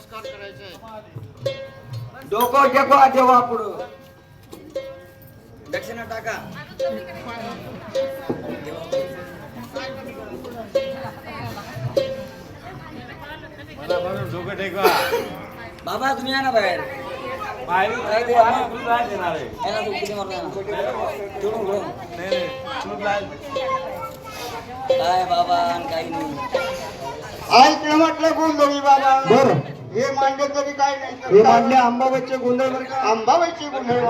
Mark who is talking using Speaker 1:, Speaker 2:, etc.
Speaker 1: नमस्कार करायचे
Speaker 2: डोकं टेकवा देवा पुढं. दक्षिणा टाका.
Speaker 3: डोकं टेकवा.
Speaker 2: बाबा तुम्ही या ना बाहेर.
Speaker 3: काय
Speaker 2: बाबा आणि काही नाही.
Speaker 1: ऐकलं म्हटलं गोंधळी बाबा. बर. हे मांडले तरी काय नाही.
Speaker 4: हे मांडले आंबाबाईचे गोंधळ
Speaker 1: अंबाबाईची गोंधळ.